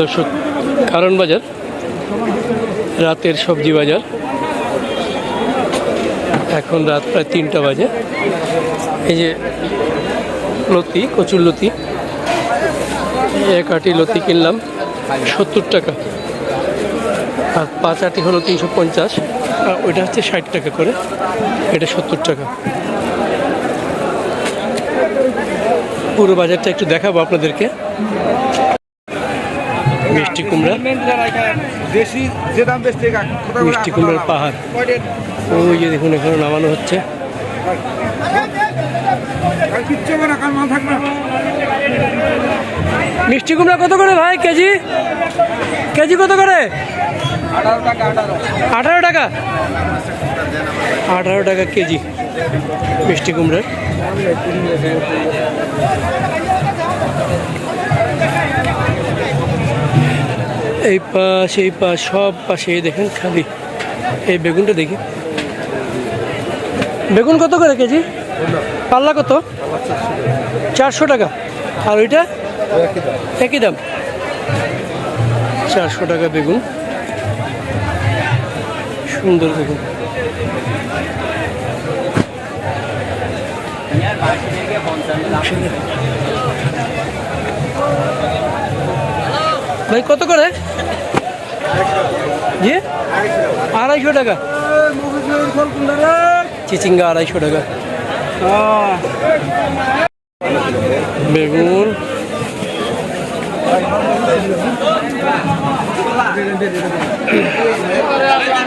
দর্শক, কারণ বাজার, রাতের সবজি বাজার। এখন রাত প্রায় তিনটা বাজে। এই যে লতি, কচুর লতি, এক আটি লতি কিনলাম, সত্তর টাকা। আর পাঁচ আটি হলো তিনশো পঞ্চাশ, আর ওইটা হচ্ছে ষাট টাকা করে, এটা সত্তর টাকা। পুরো বাজারটা একটু দেখাবো আপনাদেরকে। মিষ্টি কুমড়া। দেশি যে দাম বেচতে মিষ্টি কুমড়ার পাহাড়। ওই যে দেখুন এখানে নামানো হচ্ছে। মিষ্টি কুমড়া কত করে ভাই কেজি? কেজি কত করে? আঠারো টাকা? আঠারো টাকা কেজি মিষ্টি কুমড়ার। এই পাশ এই পাশ সব পাশে দেখেন খালি। এই বেগুনটা দেখি। বেগুন কত করে কেজি? পাল্লা কত? চারশো টাকা। আর ওইটা? একই দাম। চারশো টাকা বেগুন। সুন্দর বেগুন। ভাই, কত করে? জি? আড়াইশো টাকা। চিচিঙ্গা আড়াইশো টাকা। বেগুন।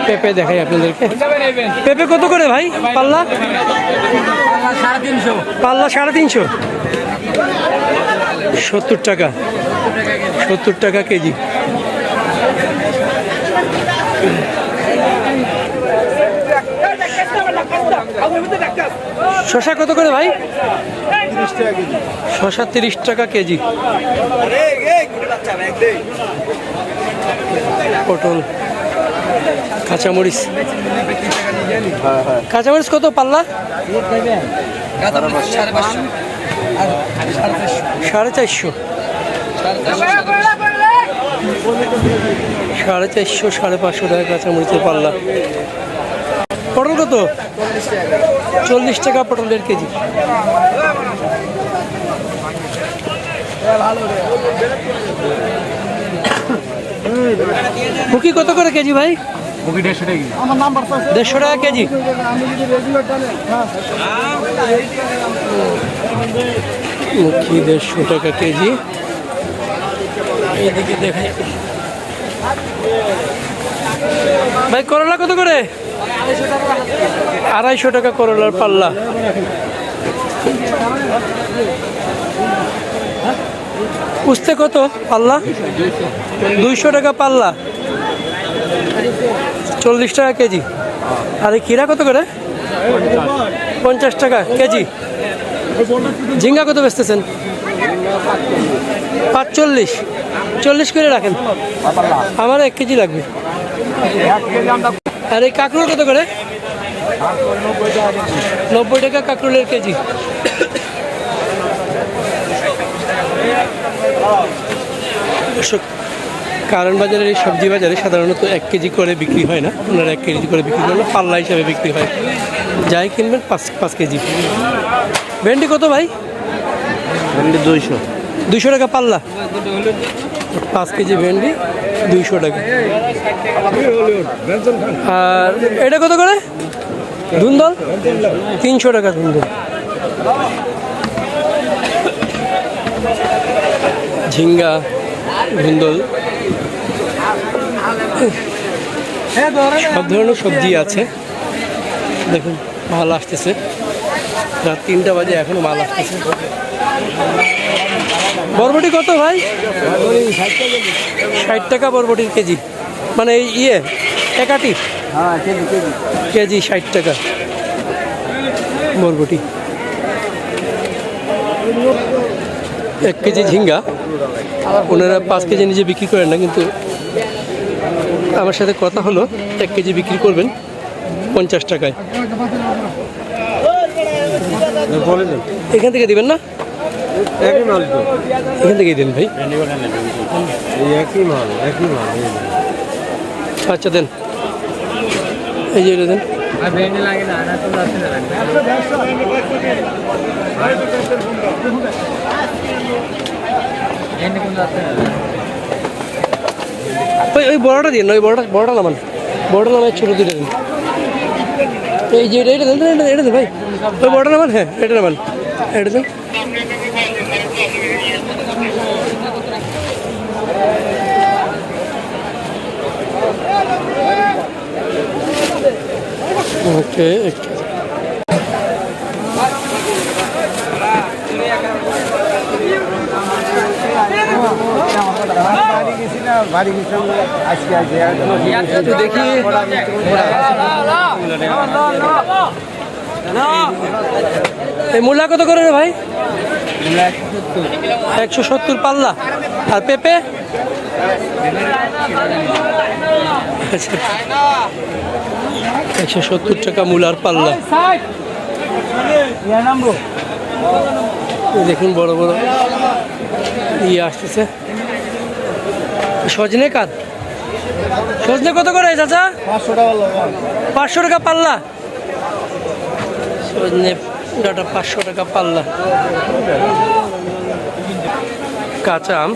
পেঁপে দেখাই আপনাদেরকে। পেঁপে কত করে ভাই? পাল্লা? সাড়ে তিনশো পাল্লা সাড়ে তিনশো। সত্তর টাকা। সত্তর টাকা কেজি। শশা কত করে ভাই? শশা তিরিশ টাকা কেজি। পটল কাঁচামরিচ। কাঁচামরিচ কত পাল্লা? সাড়ে চারশো। সাড়ে চারশো সাড়ে পাঁচশো টাকা কাঁচামরিচের পাল্লা। পটল কত? চল্লিশ টাকা পটলের কেজি। মুখি কত করে কেজি ভাই? দেড়শো টাকা আমার নাম্বার দেড়শো টাকা কেজি। আমি যদি রেগুলার টানে হ্যাঁ। মুখি দেড়শো টাকা কেজি। ভাই, করলা কত করে? আড়াইশো টাকা করলার পাল্লা। উস্তে কত পাল্লা? দুইশো টাকা পাল্লা। চল্লিশ টাকা কেজি। আর এই খিরা কত করে? পঞ্চাশ টাকা কেজি। ঝিঙ্গা কত বেচতেছেন? পাঁচচল্লিশ। চল্লিশ করে রাখেন। আমার এক কেজি লাগবে। আর এই কাঁকরোল কত করে? নব্বই টাকা কাঁকরোলের কেজি। কারণ বাজারের এই সবজি বাজারে সাধারণত এক কেজি করে বিক্রি হয় না। ওনারা এক কেজি করে বিক্রি করলে পাল্লা হিসাবে বিক্রি হয়। যাই কিনবেন পাঁচ পাঁচ কেজি। ভেন্ডি কত ভাই? ভেন্ডি দুইশো। দুইশো টাকা পাল্লা। পাঁচ কেজি ভেন্ডি, দুইশো টাকা। আর এটা কত করে? ধুন্দল তিনশো টাকা ধুন্দল ঝিঙ্গা ধুন্দল সব ধরনের সবজি আছে। দেখুন, মাল আসতেছে। রাত তিনটা বাজে, এখনও মাল আসতেছে। বরবটি কত ভাই? ষাট টাকা বরবটির কেজি। মানে ইয়ে একাটি হ্যাঁ কেজি ষাট টাকা বরবটি। এক কেজি ঝিঙ্গা। ওনারা পাঁচ কেজি নিজে বিক্রি করেন না কিন্তু আমার সাথে কথা হলো এক কেজি বিক্রি করবেন পঞ্চাশ টাকায়। এখান থেকে দিবেন না? একই মাল তো। এখান থেকেই দেন ভাই। এই একই মাল একই মাল আচ্ছা দেন। এই যে দেন। ওই ওই বড়টা দিন ওই বড়টা বড়টা নামান। বড়টা নামায় ছোটো দুটো দিন। এই যে এটা এটা দেন এটা দেন ভাই। ওই বড়টা নামান হ্যাঁ এটা নামান। এটা দেন। ওকে একটু দেখি। এই মূলা কত করে রে ভাই? একশো সত্তর পাল্লা। আর পেঁপে? আচ্ছা একশো সত্তর টাকা মূলার পাল্লা। দেখুন বড় বড় ইয়ে আসতেছে। সজনে কার? সজনে কত করে চাচা? পাঁচশো টাকা পাল্লা। সজনে ডাটা পাঁচশো টাকা পাল্লা। কাঁচা আম।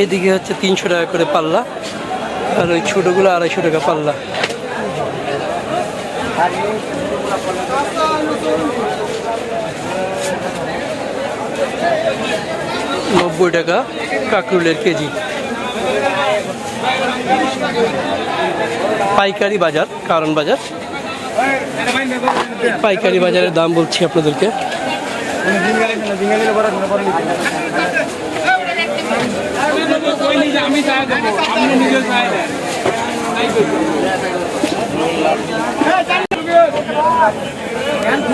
এইদিকে হচ্ছে তিনশো টাকা করে পাল্লা। আর ওই ছোটোগুলো আড়াইশো টাকা পাল্লা। নব্বই টাকা কাকরুলের কেজি। পাইকারি বাজার, কারণ বাজার। পাইকারি বাজারের দাম বলছি আপনাদেরকে।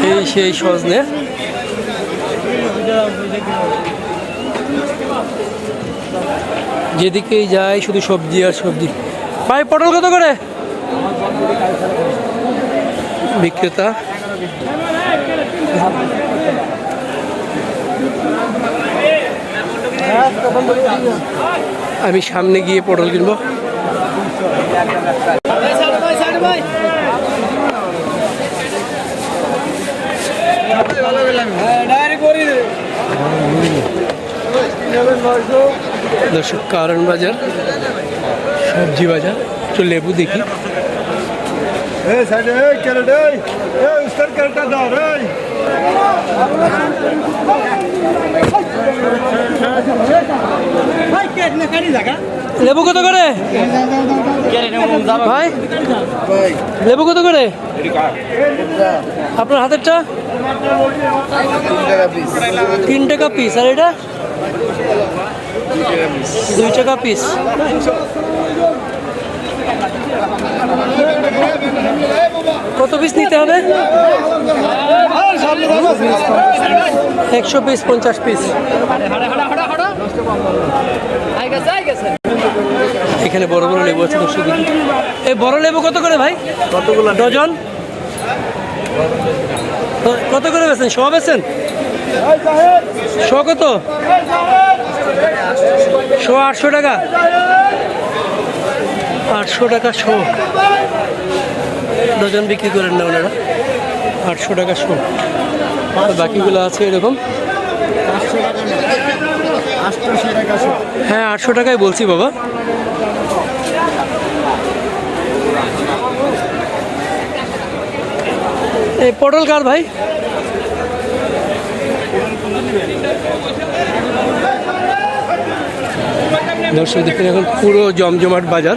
এই সেই সজনে। যেদিকেই যায় শুধু সবজি আর সবজি। ভাই পটল কত করে? বিক্রেতা। আমি সামনে গিয়ে পটল কিনবো। দর্শক কারণ বাজার সবজি বাজার একটু লেবু দেখি। এই সাইডে এই ক্যারেট এই এই উস্তার ক্যারেটটা দাও রে লেবু কত করে? ভাই লেবু কত করে? আপনার হাতেরটা? তিন টাকা পিস আর এটা? দুই টাকা পিস কত পিস নিতে হবে? একশো পিস পঞ্চাশ পিস এখানে বড় বড় লেবু আছে দর্শক এই বড় লেবু কত করে ভাই? কতগুলো? ডজন? কত করে বেছেন শ বেছেন শ কত? শ আটশো টাকা। আটশো টাকা শ। ডজন বিক্রি করেন না ওনারা। আটশো টাকা শ। বাকিগুলো আছে এরকম। হ্যাঁ আটশো টাকায় বলছি বাবা। এই পটল কার ভাই? দর্শক দেখুন এখন পুরো জমজমাট বাজার।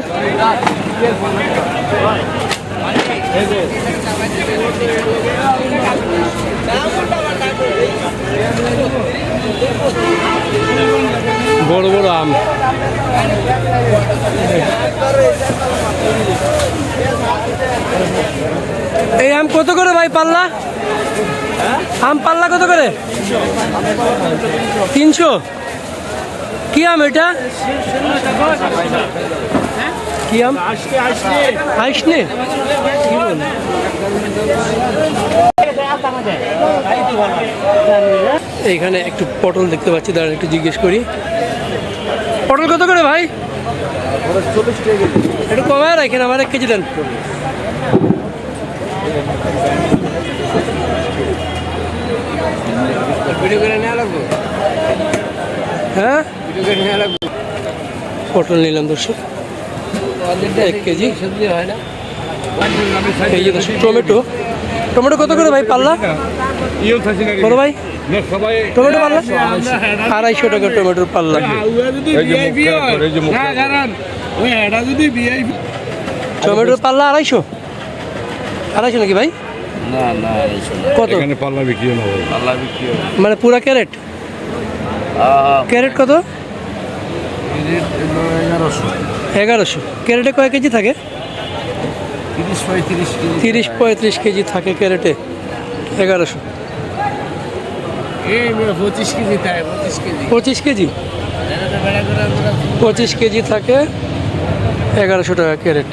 বড় বড় আম। এই আম কত করে ভাই পাল্লা? আম পাল্লা কত করে? তিনশো? কি আম এটা? কি আম? আইসনে? এইখানে একটু পটল দেখতে পাচ্ছি দাঁড়ান একটু জিজ্ঞেস করি। পটল কত করে ভাই? একটু কমায় রাখেন আমার এক কেজি দেন। হ্যাঁ? পটল নিলাম দর্শক। এক কেজি। সবজি হয় না এই যে দর্শক টমেটো। টমেটো কত করে ভাই পাল্লা? কত ভাই? টমেটো পাল্লা? আড়াইশো টাকা টমেটোর পাল্লা। এই যে মুখ খারাপ করে, এই যে মুখ খারাপ করে। ওই এটা যদি ভিআইপি টমেটোর পাল্লা আড়াইশো? আড়াইশো নাকি ভাই? না না এইসব কত? পাল্লা বিক্রি মানে পুরা ক্যারেট? ক্যারেট কত? এগারোশো। এগারোশো। ক্যারেটে কয় কেজি থাকে? তিরিশ পঁয়ত্রিশ কেজি থাকে। ক্যারেটে এগারোশো। এই পঁচিশ কেজি তাই পঁচিশ কেজি? পঁচিশ কেজি থাকে এগারোশো টাকা ক্যারেট।